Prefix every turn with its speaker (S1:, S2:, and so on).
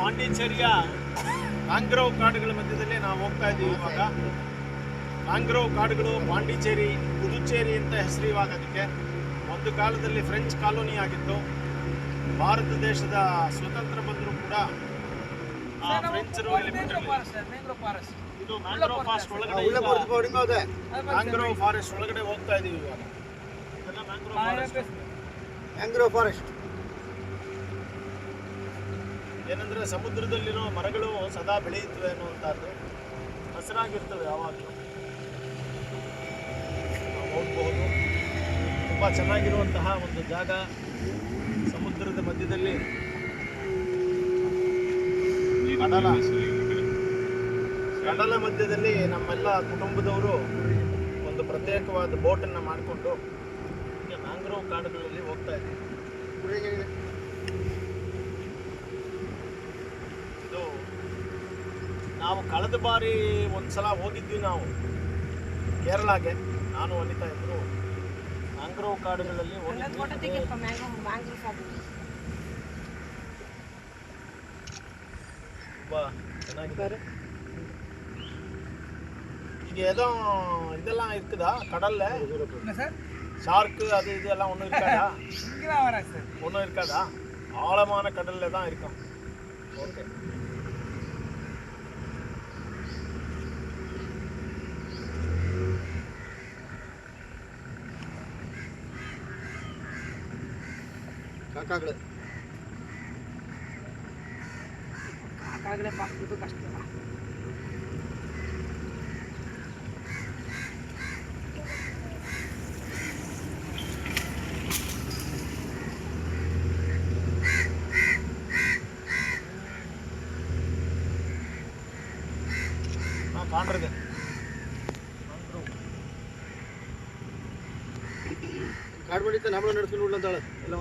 S1: ಪಾಂಡಿಚೇರಿಯ mangrove ಕಾಡುಗಳ ಮಧ್ಯದಲ್ಲಿ ನಾವು ಹೋಗ್ತಾ ಇದ್ದೀವಿ ಇವಾಗ. ಮ್ಯಾಂಗ್ರೋವ್ ಕಾಡುಗಳು ಪಾಂಡಿಚೇರಿ ಪುದುಚೇರಿ ಅಂತ ಹೆಸರು ಇವಾಗ ಅದಕ್ಕೆ ಒಂದು ಕಾಲದಲ್ಲಿ ಫ್ರೆಂಚ್ ಕಾಲೋನಿ ಆಗಿತ್ತು. ಭಾರತ ದೇಶದ ಸ್ವತಂತ್ರ ಬಂದರೂ ಕೂಡ ಫ್ರೆಂಚರು ಇದು ಮ್ಯಾಂಗ್ರೋವ್ ಫಾರೆಸ್ಟ್ ಒಳಗಡೆ ಹೋಗ್ತಾ ಇದೀವಿ ಇವಾಗ. Mangrove forest
S2: mangrove forest.
S1: ಏನಂದ್ರೆ ಸಮುದ್ರದಲ್ಲಿರೋ ಮರಗಳು ಸದಾ ಬೆಳೆಯುತ್ತವೆ ಅನ್ನುವಂಥದ್ದು ಹಸಿರಾಗಿರ್ತವೆ ಯಾವಾಗಲೂ. ನಾವು ಹೋಗ್ಬಹುದು ತುಂಬ ಚೆನ್ನಾಗಿರುವಂತಹ ಒಂದು ಜಾಗ ಸಮುದ್ರದ ಮಧ್ಯದಲ್ಲಿ. ಕಡಲ. ಕಡಲ ಮಧ್ಯದಲ್ಲಿ ನಮ್ಮೆಲ್ಲ ಕುಟುಂಬದವರು ಒಂದು ಪ್ರತ್ಯೇಕವಾದ ಬೋಟನ್ನು ಮಾಡಿಕೊಂಡು ಮ್ಯಾಂಗ್ರೋವ್ ಕಾಡುಗಳಲ್ಲಿ ಹೋಗ್ತಾ ಇದ್ದೀವಿ. ಇದು ನಾವು ಕಳೆದ ಬಾರಿ ಒಂದು ಸಲ ಹೋಗಿದ್ವಿ ನಾವು ಕೇರಳಗೆ. ನಾನು ಅನಿತಾ ಇದ್ರು. ಮ್ಯಾಂಗ್ರೋವ್ ಕಾಡುಗಳಲ್ಲಿ ತುಂಬ ಚೆನ್ನಾಗಿದ್ದಾರೆ ಈಗ ಏನೋ ಇದೆಲ್ಲ ಇರ್ತದ ಕಡಲ್ಲೇ? ஷார்க்கு அது இது எல்லாம் ஒன்றும் இருக்காதா? இங்கெல்லாம் வரா சார் ஒன்றும் இருக்காதா? ஆழமான கடலில் தான் இருக்கும் ஓகே
S2: காக்காக்களை.
S1: காக்காக்களை பார்க்குறது கஷ்டமா ಹಾಂ ಕಾಣ್ರದೆ.
S2: ಕಾಡು ಮಾಡಿದ್ದ ನಮ್ಮನ್ನ ನಡೆಸ್ಕೊಂಡು ಉಳ್ಳಂತಾಳೆ ಎಲ್ಲ